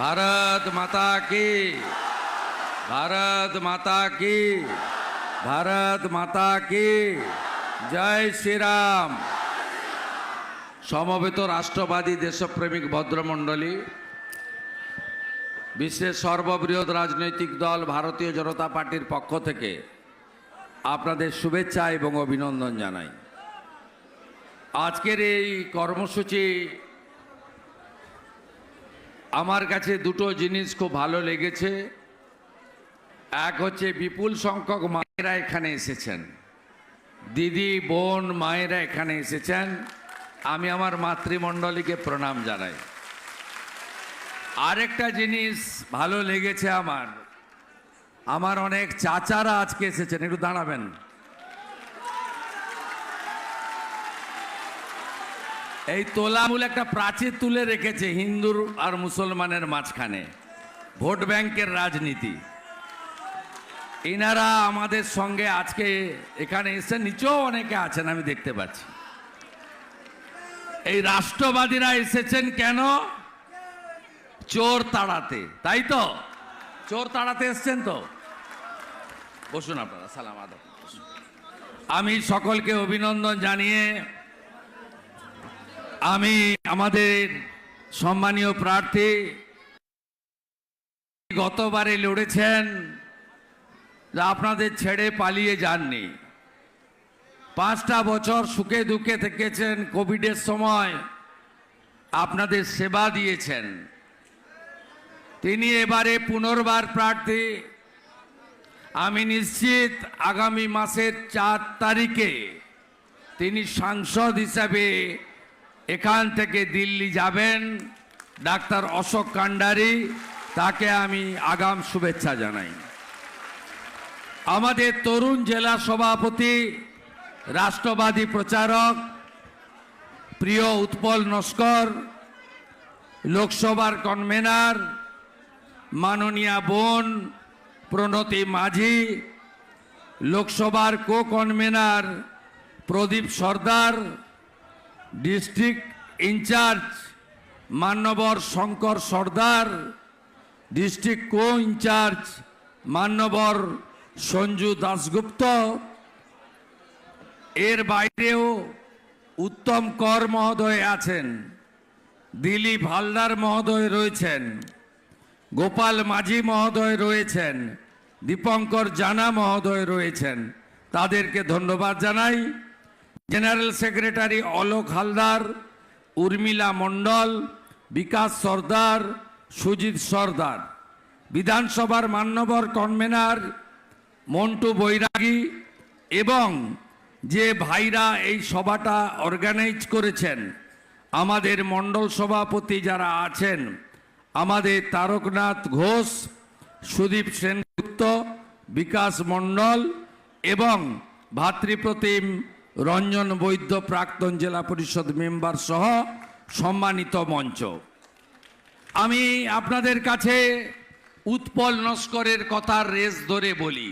ভারত মাতা কি? ভারত মাতা কি? ভারত মাতা কি? জয় শ্রীরাম। সমবেত রাষ্ট্রবাদী দেশপ্রেমিক ভদ্রমণ্ডলী, বিশ্বের সর্ববৃহৎ রাজনৈতিক দল ভারতীয় জনতা পার্টির পক্ষ থেকে আপনাদের শুভেচ্ছা এবং অভিনন্দন জানাই। আজকের এই কর্মসূচি আমার কাছে দুটো জিনিস খুব ভালো লেগেছে। এক হচ্ছে বিপুল সংখ্যক মায়েরা এখানে এসেছেন। দিদি, বোন, মায়েরা এখানে এসেছেন। আমি আমার মাতৃমণ্ডলীকে প্রণাম জানাই। আরেকটা জিনিস ভালো লেগেছে আমার। আমার অনেক চাচারা আজকে এসেছেন, একটু দাঁড়াবেন। এই তোলামূল একটা প্রাচীর তুলে রেখেছে হিন্দুর আর মুসলমানের মাঝখানে। ভোট ব্যাংকের রাজনীতি। এনারা আমাদের সঙ্গে আজকে এখানে এসে নিচেও অনেকে আছেন, আমি দেখতে পাচ্ছি। এই রাষ্ট্রবাদীরা এসেছেন কেন? চোর তাড়াতে, তাই তো? চোর তাড়াতে এসছেন তো? বসুন আপনারা, সালাম বসুন। আমি সকলকে অভিনন্দন জানিয়ে আমি আমাদের সম্মানীয় প্রার্থী গতবারে লড়েছেন আপনাদের ছেড়ে পালিয়ে যাননি। পাঁচটা বছর সুখে দুঃখে থেকেছেন, কোভিডের সময় আপনাদের সেবা দিয়েছেন। তিনি এবারে পুনর্বার প্রার্থী। আমি নিশ্চিত আগামী মাসের চার তারিখে তিনি সাংসদ হিসাবে এখান থেকে দিল্লি যাবেন, ডাক্তার অশোক কান্ডারি, তাকে আমি আগাম শুভেচ্ছা জানাই। আমাদের তরুণ জেলা সভাপতি, রাষ্ট্রবাদী প্রচারক, প্রিয় উৎপল নস্কর, লোকসভার কনভেনার, মাননীয়া বোন প্রণতি মাঝি, লোকসভার co convener Pradip Sardar district incharge মান্যবর Shankar Sardar, district co incharge মান্যবর Sanju Dasgupta. এর বাইরেও উত্তম কর মহোদয় আছেন দিলীপ হালদার মহোদয় রয়েছেন, গোপাল মাঝি মহোদয় রয়েছেন, দীপঙ্কর জানা মহোদয় রয়েছেন। তাদেরকে ধন্যবাদ জানাই। General secretary Alok Haldar, Urmila Mondal, Bikash Sardar, Sujit Sardar. বিধানসভার মান্যবর কনভেনার মন্টু বৈরাগী এবং যে ভাইরা এই সভাটা অর্গানাইজ করেছেন, আমাদের মণ্ডল সভাপতি যারা আছেন, আমাদের তারকনাথ ঘোষ, সুদীপ সেনগুপ্ত, বিকাশ মণ্ডল এবং ভাতৃপ্রতিম রঞ্জন বৈদ্য প্রাক্তন জেলা পরিষদ মেম্বার সহ সম্মানিত মঞ্চ। আমি আপনাদের কাছে উৎপল নস্করের কথার রেস ধরে বলি,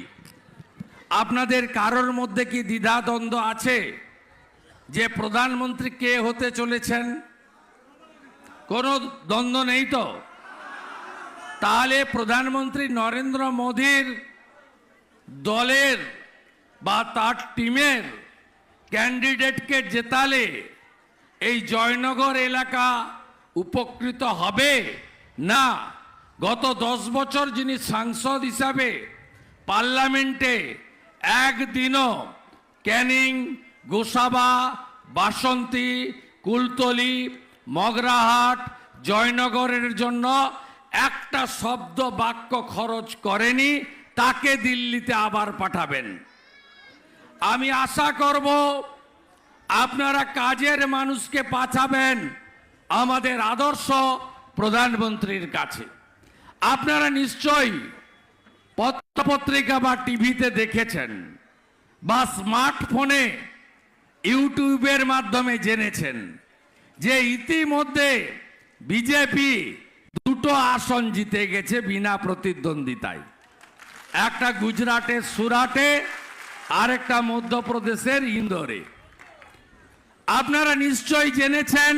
আপনাদের কারোর মধ্যে কি দ্বিধাদ্বন্দ্ব আছে যে প্রধানমন্ত্রী কে হতে চলেছেন? কোনো দ্বন্দ্ব নেই তো? তাহলে প্রধানমন্ত্রী নরেন্দ্র মোদীর দলের বা তার টিমের ক্যান্ডিডেটকে জেতালে এই জয়নগর এলাকা উপকৃত হবে? না। গত দশ বছর যিনি সাংসদ হিসাবে পার্লামেন্টে একদিনও ক্যানিং, গোসাবা, বাসন্তী, কুলতলি, মগরাহাট, জয়নগরের জন্য একটা শব্দ বাক্য খরচ করেনি, তাকে দিল্লিতে আবার পাঠাবেন। আমি আশা করব আপনারা কাজের মানুষকে পাঠাবেন আমাদের আদর্শ প্রধানমন্ত্রীর কাছে। আপনারা নিশ্চয়ই পত্রপত্রিকা বা টিভিতে দেখেছেন বা স্মার্টফোনে ইউটিউবের মাধ্যমে জেনেছেন যে ইতিমধ্যে বিজেপি দুটো আসন জিতে গেছে বিনা প্রতিদ্বন্দ্বিতায়। একটা গুজরাটের সুরাটে আর একটা মধ্যপ্রদেশের ইন্দোরে। আপনারা নিশ্চয়ই জেনেছেন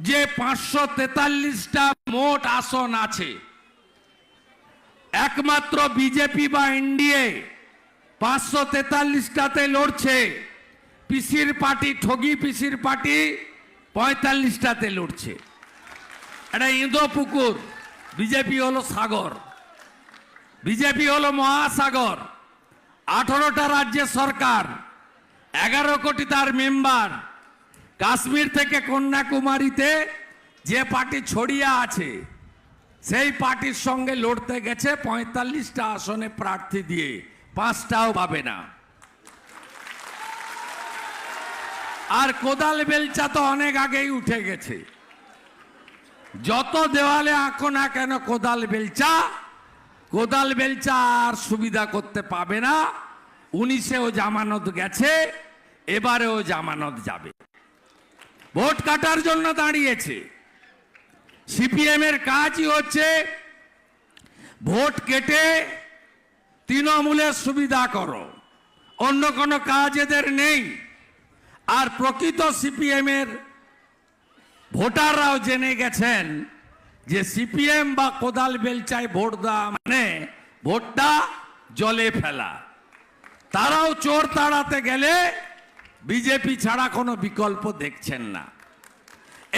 যে পাঁচশো তেতাল্লিশটা মোট আসন আছে। একমাত্র বিজেপি বা এনডিএ পাঁচশো তেতাল্লিশটাতে লড়ছে। পিসির পার্টি, ঠগি পিসির পার্টি পঁয়তাল্লিশটাতে লড়ছে। এটা ইঁদো পুকুর, বিজেপি হলো সাগর। বিজেপি হলো মহাসাগর। আঠারোটা রাজ্যের সরকার, এগারো কোটি তার মেম্বার। কাশ্মীর থেকে কন্যাকুমারীতে যে পার্টি ছড়িয়ে আছে, সেই পার্টির সঙ্গে লড়তে গেছে পঁয়তাল্লিশটা আসনে প্রার্থী দিয়ে, পাঁচটাও পাবে না। আর কোদাল বেলচা তো অনেক আগেই উঠে গেছে। যত দেওয়ালে আঁকো না কেন কোদাল বেলচা কোদাল বেলচা আর সুবিধা করতে পাবে না। উনিশেও জামানত গেছে, এবারেও জামানত যাবে। ভোট কাটার জন্য দাঁড়িয়েছে। সিপিএম এর কাজই হচ্ছে ভোট কেটে তৃণমূলের সুবিধা করো। অন্য কোনো কাজ এদের নেই। আর প্রকৃত সিপিএম এর ভোটাররাও জেনে গেছেন যে সিপিএম বা কোদাল বেলচায় ভোট দেওয়া মানে ভোটটা জলে ফেলা। তারাও চোর তাড়াতে গেলে বিজেপি ছাড়া কোনো বিকল্প দেখছেন না।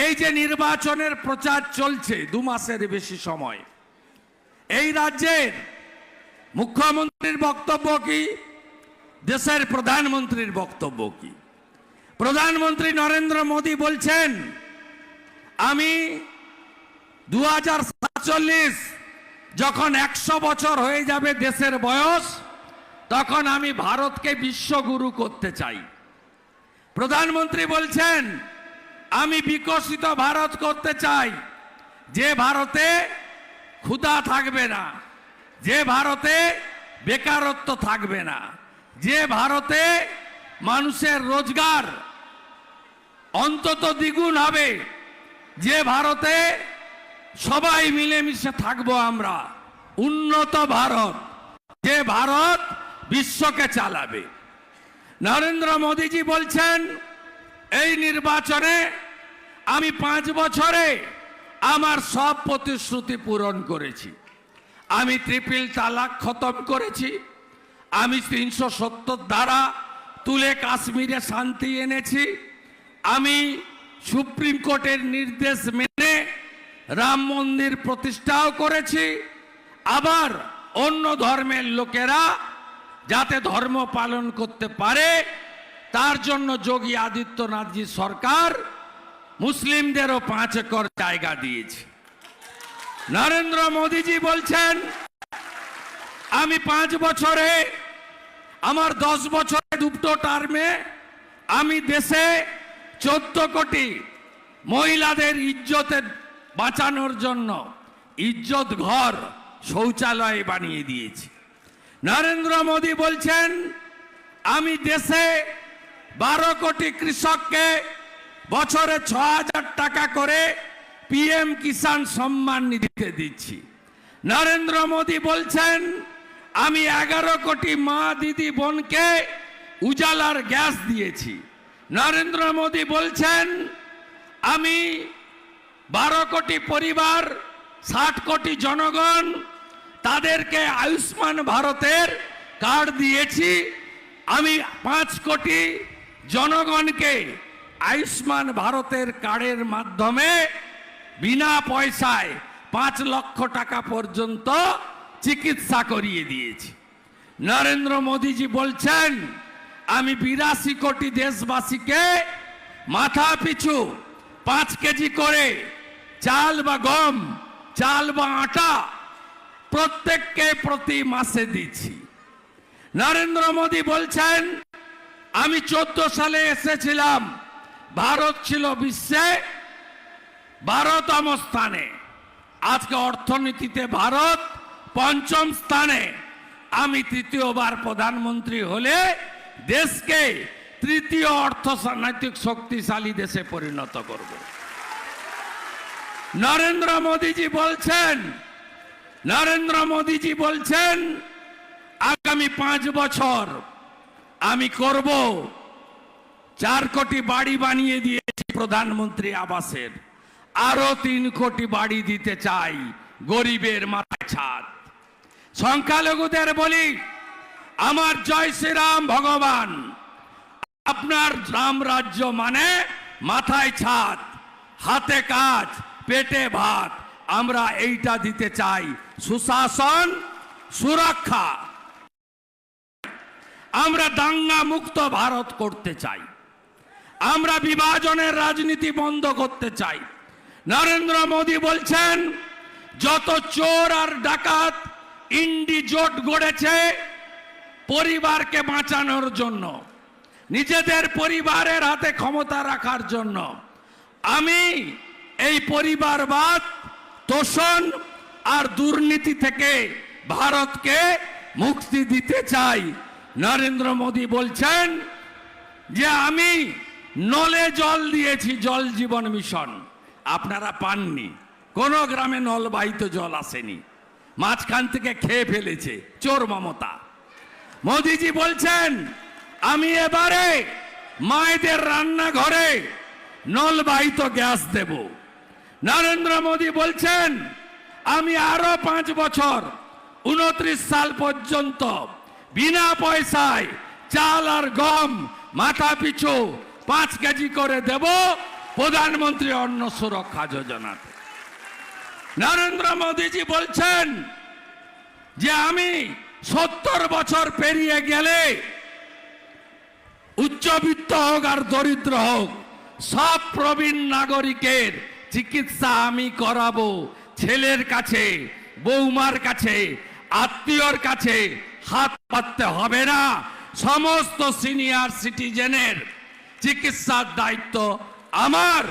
এই যে নির্বাচনের প্রচার চলছে দু মাসের বেশি সময়, এই রাজ্যের মুখ্যমন্ত্রীর বক্তব্য কি? দেশের প্রধানমন্ত্রীর বক্তব্য কি? প্রধানমন্ত্রী নরেন্দ্র মোদী বলছেন, আমি দু হাজার সাতচল্লিশ, যখন একশো বছর হয়ে যাবে দেশের বয়স, তখন আমি ভারতকে বিশ্বগুরু করতে চাই। প্রধানমন্ত্রী বলছেন, আমি বিকশিত ভারত করতে চাই। যে ভারতে ক্ষুধা থাকবে না, যে ভারতে বেকারত্ব থাকবে না, যে ভারতে মানুষের রোজগার অন্তত দ্বিগুণ হবে, যে ভারতে সবাই মিলেমিশে থাকব আমরা। উন্নত ভারত, যে ভারত বিশ্বকে চালাবে। নরেন্দ্র মোদীজি বলছেন, এই নির্বাচনে আমি পাঁচ বছরে আমার সব প্রতিশ্রুতি পূরণ করেছি। আমি ট্রিপল তালাক খতম করেছি। আমি তিনশো সত্তর দ্বারা তুলে কাশ্মীরে শান্তি এনেছি। আমি সুপ্রিম কোর্টের নির্দেশ মেনে রাম মন্দির প্রতিষ্ঠাও করেছি। আবার অন্য ধর্মের লোকেরা যাতে ধর্ম পালন করতে পারে, তার জন্য যোগী আদিত্যনাথজি সরকার মুসলিমদেরও পাঁচ একর জায়গা দিয়েছে। নরেন্দ্র মোদীজি বলছেন, আমি পাঁচ বছরে, আমার দশ বছরে দুটো টার্মে আমি দেশে চোদ্দ কোটি মহিলাদের ইজ্জতে বাঁচানোর জন্য ইজ্জত ঘর শৌচালয় বানিয়ে দিয়েছি। নরেন্দ্র মোদী বলছেন, আমি দেশে বারো কোটি কৃষককে বছরে ছ হাজার টাকা করে পিএম কিষাণ সম্মান নিধিতে দিচ্ছি। নরেন্দ্র মোদী বলছেন, আমি এগারো কোটি মা দিদি বোনকে উজালার গ্যাস দিয়েছি। নরেন্দ্র মোদী বলছেন, আমি বারো কোটি পরিবার, ষাট কোটি জনগণ তাদেরকে আয়ুষ্মান ভারতের কার্ড দিয়েছি। আমি পাঁচ কোটি জনগণকে আয়ুষ্মান ভারতের কার্ডের মাধ্যমে বিনা পয়সায় পাঁচ লক্ষ টাকা পর্যন্ত চিকিৎসা করিয়ে দিয়েছি। নরেন্দ্র মোদীজি বলছেন, আমি বিরাশি কোটি দেশবাসীকে মাথা পিছু পাঁচ কেজি করে চাল বা গম, চাল বা আটা প্রত্যেককে প্রতি মাসে দিচ্ছি। নরেন্দ্র মোদী বলছেন, আমি চোদ্দ সালে এসেছিলাম, ভারত ছিল বিশ্বে বারোতম স্থানে। আজকে অর্থনীতিতে ভারত পঞ্চম স্থানে। আমি তৃতীয়বার প্রধানমন্ত্রী হলে দেশকে তৃতীয় অর্থনৈতিক শক্তিশালী দেশে পরিণত করব। নরেন্দ্র মোদীজি বলছেন, নরেন্দ্র মোদীজি বলছেন, আগামী পাঁচ বছর আমি করব। চার কোটি বাড়ি বানিয়ে দিয়েছি প্রধানমন্ত্রী আবাসের। আরও তিন কোটি বাড়ি দিতে চাই গরিবের মাথায় ছাদ। সংখ্যালঘুদের বলি, আমার জয় শ্রীরাম ভগবান, আপনার রাম রাজ্য মানে মাথায় ছাদ, হাতে কাজ। পেটে ভাত, আমরা এইটা দিতে চাই। সুশাসন, সুরক্ষা। আমরা দাঙ্গা মুক্ত ভারত করতে চাই। আমরা বিভাজনের রাজনীতি বন্ধ করতে চাই। নরেন্দ্র মোদী বলছেন, যত চোর আর ডাকাত ইন্ডি জোট গড়েছে, পরিবারকে বাঁচানোর জন্য, নিজেদের পরিবারের হাতে ক্ষমতা রাখার জন্য, আমি এই পরিবারবাদ তোষণ আর দুর্নীতি থেকে ভারতকে মুক্তি দিতে চাই। নরেন্দ্র মোদী বলছেন যে, আমি নলে জল দিয়েছি, জল জীবন মিশন। আপনারা পাননি। কোন গ্রামে নলবাহিত জল আসেনি। মাঝখান থেকে খেয়ে ফেলেছে চোর মমতা। মোদিজি বলছেন, আমি এবারে মায়েদের রান্নাঘরে নলবাহিত গ্যাস দেব। নরেন্দ্র মোদী বলছেন, আমি আরও পাঁচ বছর উনত্রিশ সাল পর্যন্ত বিনা পয়সায় চাল আর গম মাথা পিছু পাঁচ কেজি করে দেব প্রধানমন্ত্রী অন্ন সুরক্ষা যোজনাতে। নরেন্দ্র মোদীজি বলছেন যে আমি সত্তর বছর পেরিয়ে গেলে উচ্চবিত্ত হোক আর দরিদ্র হোক, সব প্রবীণ নাগরিকের চিকিৎসা আমি করাবো ছেলের কাছে, বৌমার কাছে, আত্মীয়র কাছে হাত পাততে হবে না। সমস্ত সিনিয়র সিটিজেনের চিকিৎসার দায়িত্ব আমার।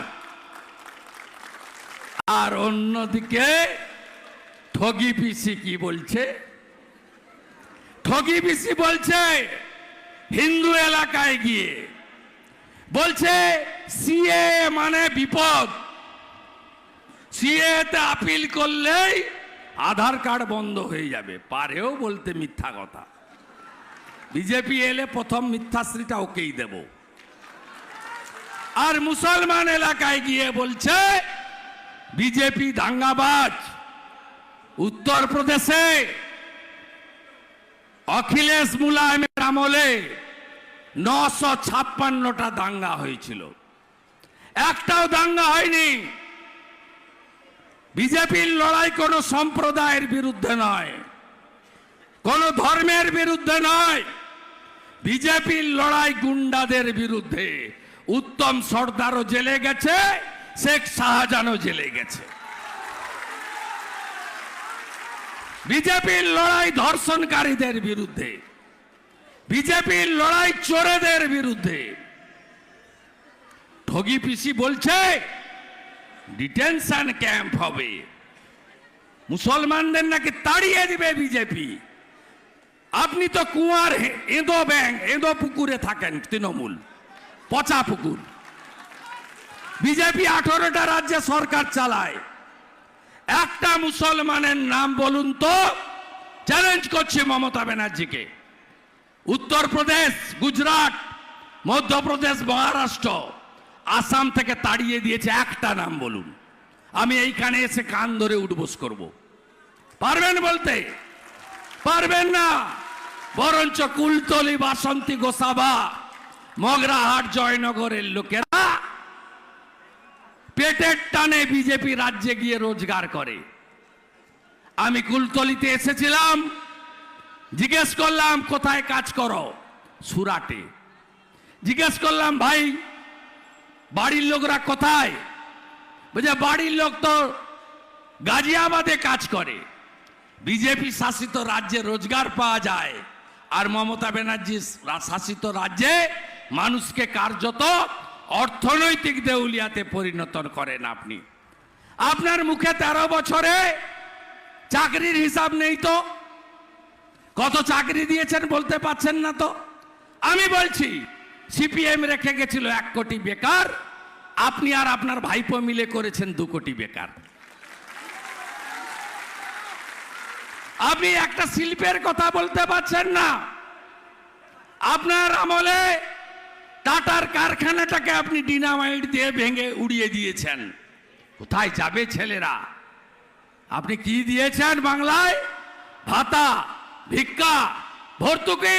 আর অন্যদিকে ঠগি পিসি কি বলছে? ঠগি পিসি বলছে, হিন্দু এলাকায় গিয়ে বলছে, সিএ মানে বিপদ। সিএ তে আপিল করলেই আধার কার্ড বন্ধ হয়ে যাবে। পারেও বলতে মিথ্যা কথা। বিজেপি এলে প্রথম মিথ্যাশ্রীটা ওকেই দেব। আর মুসলমান এলাকায় গিয়ে বলছে, বিজেপি দাঙ্গাবাজ। উত্তরপ্রদেশে অখিলেশ মুলায়মের আমলে নশো ছাপ্পান্নটা দাঙ্গা হয়েছিল। একটাও দাঙ্গা হয়নি। বিজেপির লড়াই কোনো সম্প্রদায়ের বিরুদ্ধে নয়, কোন ধর্মের বিরুদ্ধে নয়। বিজেপির লড়াই গুন্ডাদের বিরুদ্ধে। উত্তম সর্দারও জেলে গেছে, শেখ শাহজাহানও জেলে গেছে। বিজেপির লড়াই ধর্ষণকারীদের বিরুদ্ধে, বিজেপির লড়াই চোরেদের বিরুদ্ধে। ঠগি পিসি বলছে ডিটেনশন ক্যাম্প হবে। মুসলমানদের নাকি তাড়িয়ে দিবে বিজেপি। আপনি তো কুয়ার এঁদো ব্যাং এঁদো পুকুরে থাকেন তৃণমূল, পচা পুকুর। বিজেপি আঠারোটা রাজ্যে সরকার চালায়। একটা মুসলমানের নাম বলুন তো চ্যালেঞ্জ করছে মমতা ব্যানার্জিকে। উত্তরপ্রদেশ, গুজরাট, মধ্যপ্রদেশ, মহারাষ্ট্র। আসাম থেকে তাড়িয়ে দিয়েছে একটা নাম বলুন। আমি এইখানে এসে কান ধরে উঠবোস করব। পারবেন বলতে? পারবেন না। বরঞ্চ কুলতলি বাসন্তী গোসাবা মগরাহাট জয়নগরের লোকেরা পেটের টানে বিজেপি রাজ্যে গিয়ে রোজগার করে। আমি কুলতলিতে এসেছিলাম, জিজ্ঞেস করলাম, কোথায় কাজ করো? সুরাটে। জিজ্ঞেস করলাম, ভাই বাড়ির লোকরা কোথায়? বলছে বাড়ির লোক তো গাজিয়াবাদে কাজ করে। বিজেপি শাসিত রাজ্যে রোজগার পাওয়া যায় আর মমতা ব্যানার্জি শাসিত রাজ্যে মানুষকে কার্যত অর্থনৈতিক দেউলিয়াতে পরিণত করেন আপনি। আপনার মুখে তেরো বছরে চাকরির হিসাব নেই তো? কত চাকরি দিয়েছেন বলতে পারছেন না তো? আমি বলছি সিপিএম রেখে গেছিল এক কোটি বেকার। আপনি আর আপনার ভাইপো মিলে করেছেন দু কোটি বেকার। আপনি একটা শিল্পের কথা বলতে পারছেন না। আপনার আমলে টাটার কারখানাটাকে আপনি ডিনামাইট দিয়ে ভেঙে উড়িয়ে দিয়েছেন। কোথায় যাবে ছেলেরা? আপনি কি দিয়েছেন বাংলায়? ভাতা, ভিক্ষা, ভর্তুকি?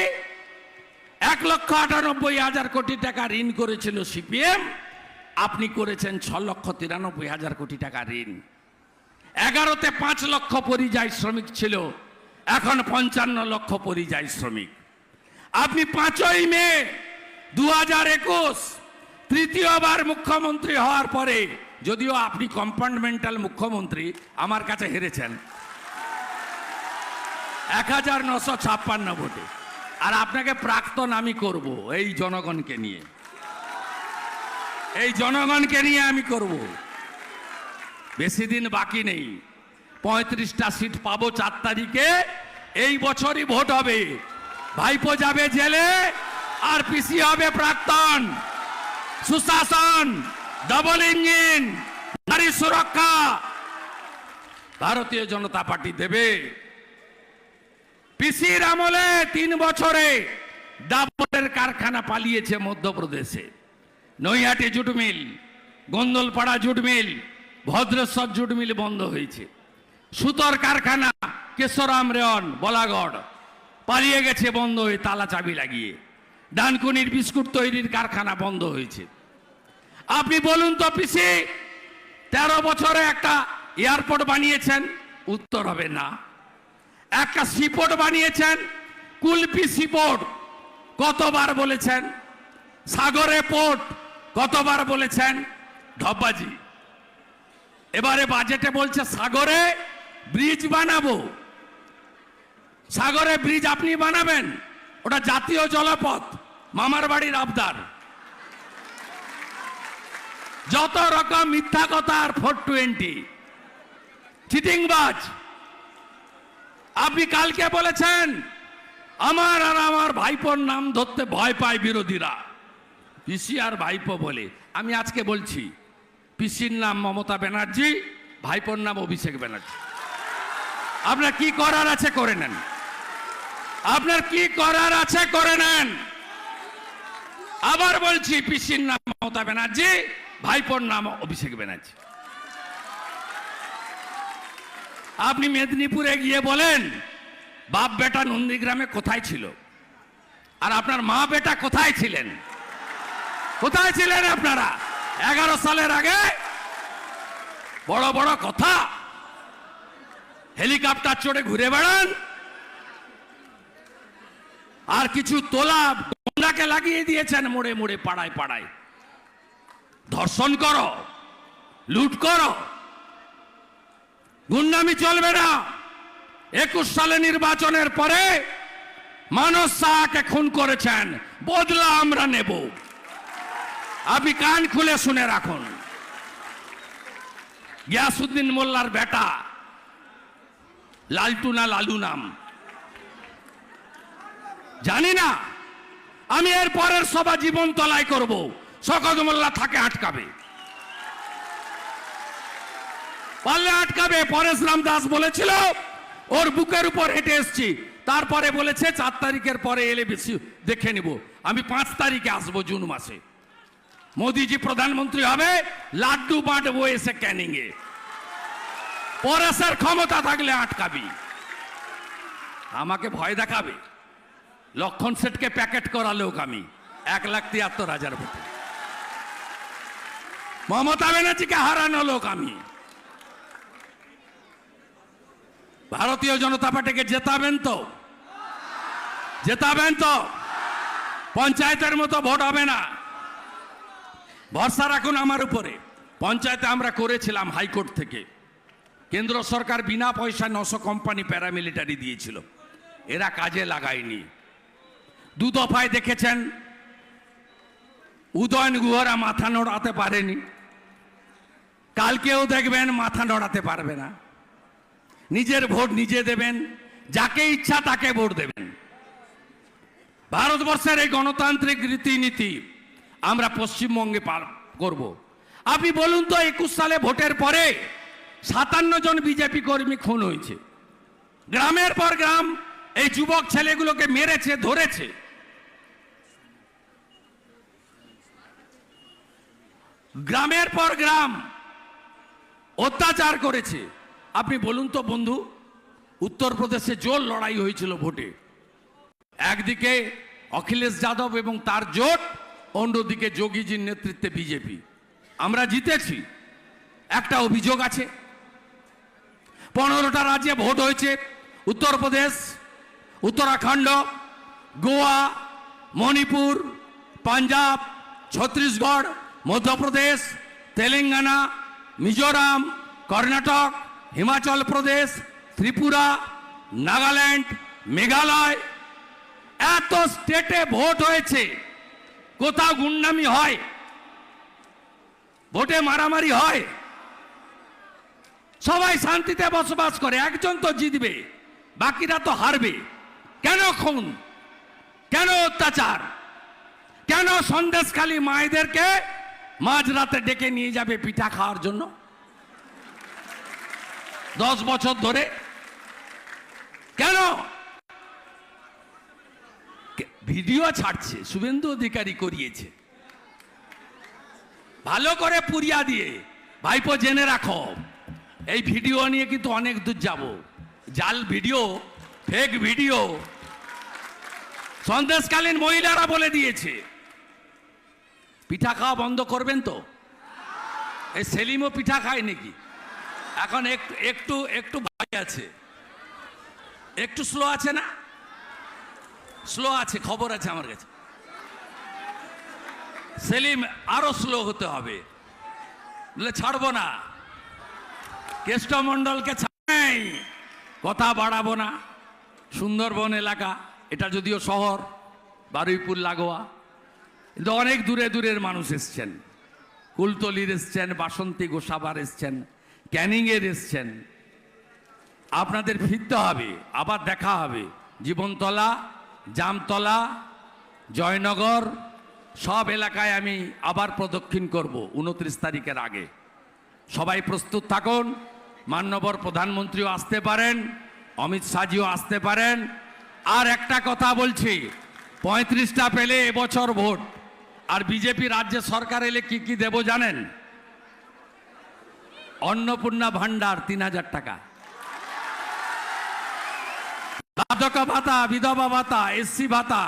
এক লক্ষ আটানব্বই হাজার কোটি টাকা ঋণ করেছিল সিপিএম। আপনি করেছেন ছ লক্ষ তিরানব্বই হাজার কোটি টাকা ঋণ। এগারোতে পাঁচ লক্ষ পরিযায়ী শ্রমিক ছিল, এখন পঞ্চান্ন লক্ষ পরিযায়ী শ্রমিক। আপনি পাঁচই মে দু হাজার একুশ, তৃতীয়বার মুখ্যমন্ত্রী হওয়ার পরে, যদিও আপনি কম্পার্টমেন্টাল মুখ্যমন্ত্রী, আমার কাছে হেরেছেন। এক হাজার নশো ছাপ্পান্ন ভোটে। আর আপনাকে প্রাক্তন আমি করব, এই জনগণকে নিয়ে। এই জনগণকে নিয়ে আমি করব। বেশি দিন বাকি নেই, পঁয়ত্রিশটা সিট পাবো চার তারিখে, এই বছরই ভোট হবে। ভাইপো যাবে জেলে, আর পিসি হবে প্রাক্তন। সুশাসন ডবল ইঞ্জিন নারী সুরক্ষা। ভারতীয় জনতা পার্টি দেবে। পিসির আমলে তিন বছরে ডাবলের কারখানা পালিয়েছে মধ্যপ্রদেশে। Naihati jute mill, Gondalpara jute mill, Bhadreswar jute mill বন্ধ হয়েছে। সুতর কারখানা, কেশরাম রেয়ন, বলাগড় পালিয়ে গেছে বন্ধ হয়ে তালা চাবি লাগিয়ে। ডানকুনির বিস্কুট তৈরির কারখানা বন্ধ হয়েছে। আপনি বলুন তো পিসি, তেরো বছরে একটা এয়ারপোর্ট বানিয়েছেন, উত্তর হবে না। একটা সিপোর্ট বানিয়েছেন, কুলপি সিপোর্ট, কতবার বলেছেন? সাগরে পোর্ট, কতবার বলেছেন? ধব্বাজি এবারে বাজেটে বলছে, সাগরে ব্রিজ বানাবো। সাগরে ব্রিজ আপনি বানাবেন, ওটা জাতীয় জলপথ, মামার বাড়ির আবদার। যত রকম মিথ্যা কথা আর ফোর টোয়েন্টি। চিটিংবাজ। আপনি কালকে বলেছেন, আমার আর আমার ভাইপোর নাম ধরতে ভয় পায় বিরোধীরা। পিসি আর ভাইপো বলে। আমি আজকে বলছি, পিসির নাম মমতা ব্যানার্জি, ভাইপোর নাম অভিষেক ব্যানার্জি। আপনার কি করার আছে করে নেন। আপনার কি করার আছে করে নেন। আবার বলছি, পিসির নাম মমতা ব্যানার্জি, ভাইপোর নাম অভিষেক ব্যানার্জি। আপনি মেদিনীপুরে গিয়ে বলেন, বাপ বেটা নন্দীগ্রামে কোথায় ছিল? আর আপনার মা বেটা কোথায় ছিলেন? কোথায় ছিলেন আপনারা? এগারো সালের আগে? বড় বড় কথা। হেলিকপ্টার চড়ে ঘুরে বেড়ান। আর কিছু তোলা গন্ডাকে লাগিয়ে দিয়েছেন মোড়ে মোড়ে, পাড়ায় পাড়ায়। ধর্ষণ করো, লুট করো। গুন্ডামি চলবে না। একুশ সালে নির্বাচনের পরে মানস শাহকে খুন করেছেন। বদলা আমরা নেব। আপনি কান খুলে শুনে রাখুন। গিয়াসুদ্দিন মোল্লার বেটা। লালটু না লালু নাম। জানি না। আমি এর পরের সভা জীবন তলায় করব। শকত মোল্লা থাকে আটকাবে। পারলে আটকাবে, পরেশ রাম দাস বলেছিল, ওর বুকের উপর হেঁটে এসছি। তারপরে বলেছে, চার তারিখের পরে এলে বেশি দেখে নিব। আমি পাঁচ তারিখে আসব জুন মাসে। মোদিজি প্রধানমন্ত্রী হবে, লাড্ডু বাঁটবো এসে ক্যানিং এ পরেশের ক্ষমতা থাকলে আটকাবি। আমাকে ভয় দেখাবে। লক্ষণ সেটকে প্যাকেট করা লোক আমি, এক লাখ তিয়াত্তর হাজার ভোটে। মমতা ব্যানার্জিকে হারানো লোক আমি। ভারতীয় জনতা পার্টিকে জেতাবেন তো? জেতাবেন তো? পঞ্চায়েতের মতো ভোট হবে না। ভরসা রাখুন আমার উপরে। পঞ্চায়েতে আমরা করেছিলাম হাইকোর্ট থেকে। কেন্দ্র সরকার বিনা পয়সা নশো কোম্পানি প্যারামিলিটারি দিয়েছিল। এরা কাজে লাগায়নি। দু দফায় দেখেছেন, উদয়ন গুহরা মাথা নড়াতে পারেনি। কালকেও দেখবেন মাথা নড়াতে পারবে না। নিজের ভোট নিজে দেবেন, যাকে ইচ্ছা তাকে ভোট দেবেন। ভারতবর্ষের এই গণতান্ত্রিক রীতিনীতি আমরা পশ্চিমবঙ্গে পার করব। আপনি বলুন তো, একুশ সালে ভোটের পরে সাতান্ন জন বিজেপি কর্মী খুন হয়েছে। গ্রামের পর গ্রাম এই যুবক ছেলেগুলোকে মেরেছে, ধরেছে। গ্রামের পর গ্রাম অত্যাচার করেছে। আপনি বলুন তো বন্ধু, উত্তরপ্রদেশে জোর লড়াই হয়েছিল ভোটে। একদিকে অখিলেশ যাদব এবং তার জোট, অন্যদিকে যোগীজির নেতৃত্বে বিজেপি। আমরা জিতেছি। একটা অভিযোগ আছে। পনেরোটা রাজ্যে ভোট হয়েছে। উত্তরপ্রদেশ, উত্তরাখণ্ড, গোয়া, মণিপুর, পাঞ্জাব, ছত্তিশগড়, মধ্যপ্রদেশ, তেলেঙ্গানা, মিজোরাম, কর্ণাটক হিমাচল প্রদেশ, ত্রিপুরা, নাগাল্যান্ড, মেঘালয়, এত স্টেটে ভোট হয়েছে, কোথাও গুন্ডামি হয়, ভোটে মারামারি হয়, সবাই শান্তিতে বসবাস করে, একজন তো জিতবে, বাকিরা তো হারবে। কেন খুন? কেন অত্যাচার? কেন সন্দেশখালী মায়েদেরকে মাঝরাতে ডেকে নিয়ে যাবে পিঠা খাওয়ার জন্য? দশ বছর ধরে। কেন? ভিডিও ছাড়ছে, শুভেন্দু অধিকারী করিয়েছে। ভালো করে পুরিয়া দিয়ে, ভাইপো জেনে রাখো। এই ভিডিও নিয়ে কিন্তু অনেক দূর যাব। জাল ভিডিও ফেক ভিডিও। সন্দেশকালীন মহিলারা বলে দিয়েছে। পিঠা খাওয়া বন্ধ করবেন তো? এই সেলিমও পিঠা খায় নাকি? এখন একটু একটু একটু ভয় আছে। একটু স্লো আছে না? স্লো আছে, খবর আছে আমার কাছে। সেলিম, আরও স্লো হতে হবে। ছাড়বো না। কেষ্টমণ্ডলকে ছাড়াই কথা বাড়াবো না। সুন্দরবন এলাকা, এটা যদিও শহর, বারুইপুর, লাগোয়া। কিন্তু অনেক দূরে দূরের মানুষ এসছেন। কুলতলির এসছেন, বাসন্তী গোসাবার এসছেন। ক্যানিংয়ের এসছেন আপনাদের ফিরতে হবে, আবার দেখা হবে। জীবনতলা, জামতলা, জয়নগর, সব এলাকায় আমি আবার প্রদক্ষিণ করব উনত্রিশ তারিখের আগে। সবাই প্রস্তুত থাকুন, মান্যবর প্রধানমন্ত্রীও আসতে পারেন, অমিত শাহজিও আসতে পারেন। আর একটা কথা বলছি, পঁয়ত্রিশটা পেলে এবছর ভোট। আর বিজেপি রাজ্য সরকার এলে কি কি দেব জানেন? অন্নপূর্ণা ভান্ডার তিন হাজার টাকা। বার্ধক্য ভাতা, বিধবা ভাতা এসসি ভাতা,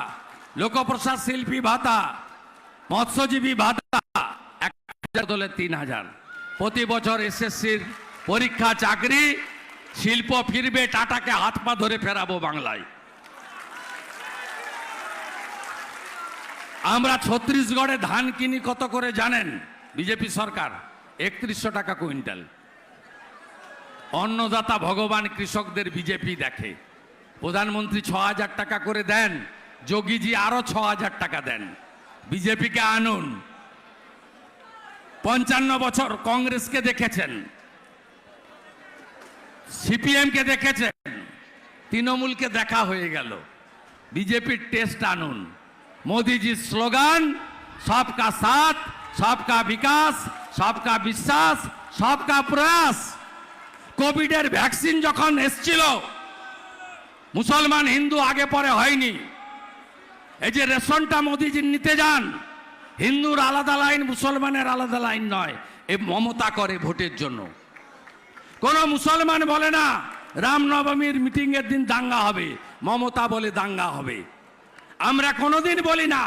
লোকপ্রসাদ শিল্পী ভাতা, মৎস্যজীবী ভাতা, এক হাজার দলে তিন হাজার। প্রতি বছর এসএসসির পরীক্ষা, চাকরি, শিল্প ফিরবে, টাটাকে হাত পা ধরে ফেরাবো বাংলায়। আমরা ছত্রিশগড়ে ধান কিনি কত করে জানেন? বিজেপি সরকার। একত্রিশশো টাকা কুইন্টাল। অন্নদাতা ভগবান কৃষকদের বিজেপি দেখে। প্রধানমন্ত্রী ছ হাজার টাকা করে দেন, যোগীজি আরও ছ হাজার টাকা দেন। বিজেপিকে আনুন। পঞ্চান্ন বছর কংগ্রেসকে দেখেছেন। সিপিএমকে দেখেছেন। তৃণমূলকে দেখা হয়ে গেল। বিজেপির টেস্ট আনুন। মোদিজির স্লোগান, সবকা সাথ সবকা বিকাশ, সবকা বিশ্বাস, সবকা প্রয়াস। কোভিডের ভ্যাকসিন যখন এসছিল, মুসলমান হিন্দু আগে পরে হয়নি। এই যে রেশনটা মোদিজি নিতে যান, হিন্দুর আলাদা লাইন, মুসলমানের আলাদা লাইন নয়। এ মমতা করে ভোটের জন্য। কোন মুসলমান বলে না, রামনবমীর মিটিং এর দিন দাঙ্গা হবে। মমতা বলে দাঙ্গা হবে। আমরা কোনোদিন বলি না,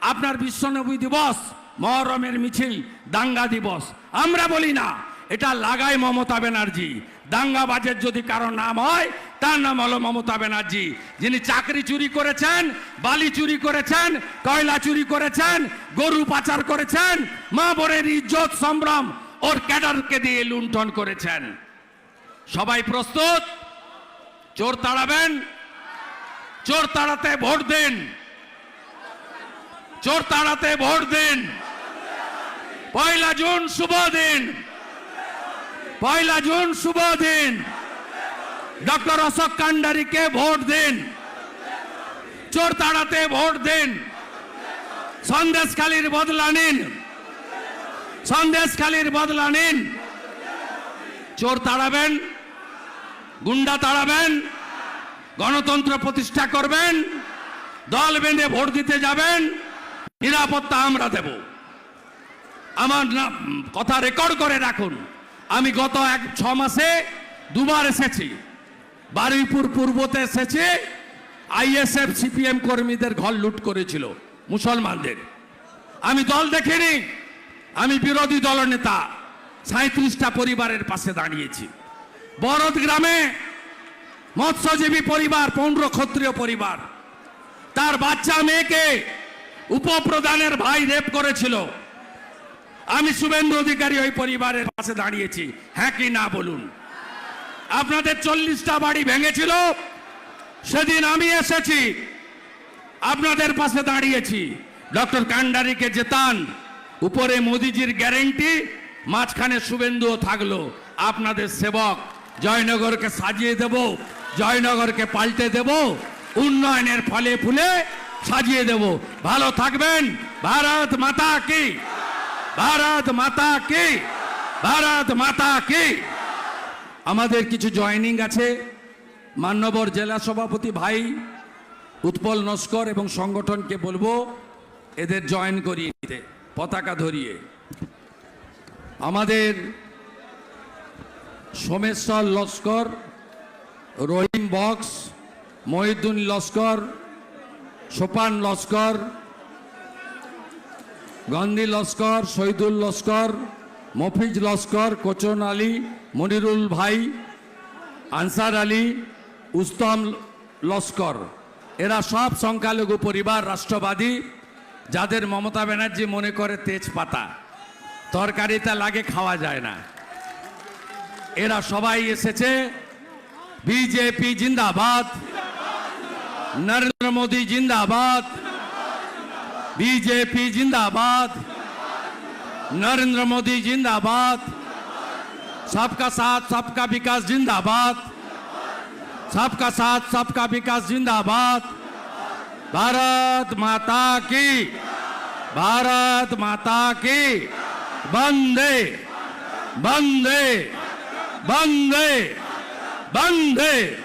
আপনার বিশ্বনবী দিবস মহরমের মিছিল, দাঙ্গা দিবস। আমরা বলি না, এটা লাগায় মমতা ব্যানার্জি। দাঙ্গাবাজের যদি কারও নাম হয়, তার নাম হলো মমতা ব্যানার্জি। যিনি চাকরি চুরি করেছেন, বালি চুরি করেছেন, কয়লা চুরি করেছেন, গরু পাচার করেছেন, মা বোনের ইজ্জত, সম্ভ্রম, ওর ক্যাডারকে দিয়ে লুণ্ঠন করেছেন। সবাই প্রস্তুত? চোর তাড়াবেন? চোর তাড়াতে ভোট দিন। চোর তাড়াতে ভোট দিন। পয়লা জুন শুভ দিন। পয়লা জুন শুভ দিন। ডক্টর অশোক কান্ডারিকে ভোট দিন। চোর তাড়াতে ভোট দিন। সন্দেশখালীর বদলা নিন। সন্দেশখালীর বদলা নিন। চোর তাড়াবেন। গুন্ডা তাড়াবেন। গণতন্ত্র প্রতিষ্ঠা করবেন। দল বেঁধে ভোট দিতে যাবেন। নিরাপত্তা আমরা দেব। আমার কথা রেকর্ড করে রাখুন। আমি গত এক ছ মাসে দুবার এসেছি। বারুইপুর পূর্বতে এসেছি। আইএসএফ সিপিএম কর্মীদের ঘর লুট করেছিল মুসলমানদের। আমি দল দেখিনি। আমি বিরোধী দলনেতা সাঁত্রিশটা পরিবারের পাশে দাঁড়িয়েছি। বরদ গ্রামে মৎস্যজীবী পরিবার পৌণ্ড ক্ষত্রিয় পরিবার। তার বাচ্চা মেয়েকে উপপ্রধানের ভাই রেপ করেছিল। আমি শুভেন্দু অধিকারী ওই পরিবারের পাশে দাঁড়িয়েছি। হ্যাঁ কি না বলুন? আপনাদের চল্লিশটা বাড়ি ভেঙেছিল। সেদিন আমি এসেছি, আপনাদের পাশে দাঁড়িয়েছি। ডক্টর কান্ডারিকে জেতান। উপরে মোদিজির গ্যারেন্টি, মাঝখানে শুভেন্দুও থাকল। আপনাদের সেবক জয়নগরকে সাজিয়ে দেব, জয়নগরকে পাল্টে দেব, উন্নয়নের ফলে ফুলে সাজিয়ে দেব। ভালো থাকবেন। ভারত মাতা কি। ভারত মাতা কি? ভারত মাতা কি? আমাদের কিছু জয়েনিং আছে। মান্যবর জেলা সভাপতি ভাই উৎপল নস্কর এবং সংগঠনকে বলব, এদের জয়েন করিয়ে নিতে, পতাকা ধরিয়ে। আমাদের সোমেশ্বর লস্কর, রহিম বক্স মহিউদ্দিন লস্কর, সোপান লস্কর গন্ধি লস্কর, শহীদুল লস্কর, মফিজ লস্কর, কোচন আলী, মনিরুল ভাই, আনসার আলী, উস্তম লস্কর। এরা সব সংখ্যালঘু পরিবার, রাষ্ট্রবাদী, যাদের মমতা ব্যানার্জি মনে করে তেজপাতা। তরকারিতে লাগে খাওয়া যায় না। এরা সবাই এসেছে। বিজেপি জিন্দাবাদ। নরেন্দ্র মোদী জিন্দাবাদ। बीजेपी जिंदाबाद। नरेंद्र मोदी जिंदाबाद। सबका साथ, सबका विकास जिंदाबाद। सबका साथ, सबका विकास जिंदाबाद। भारत माता की, भारत माता की, बंदे बंदे बंदे बंदे।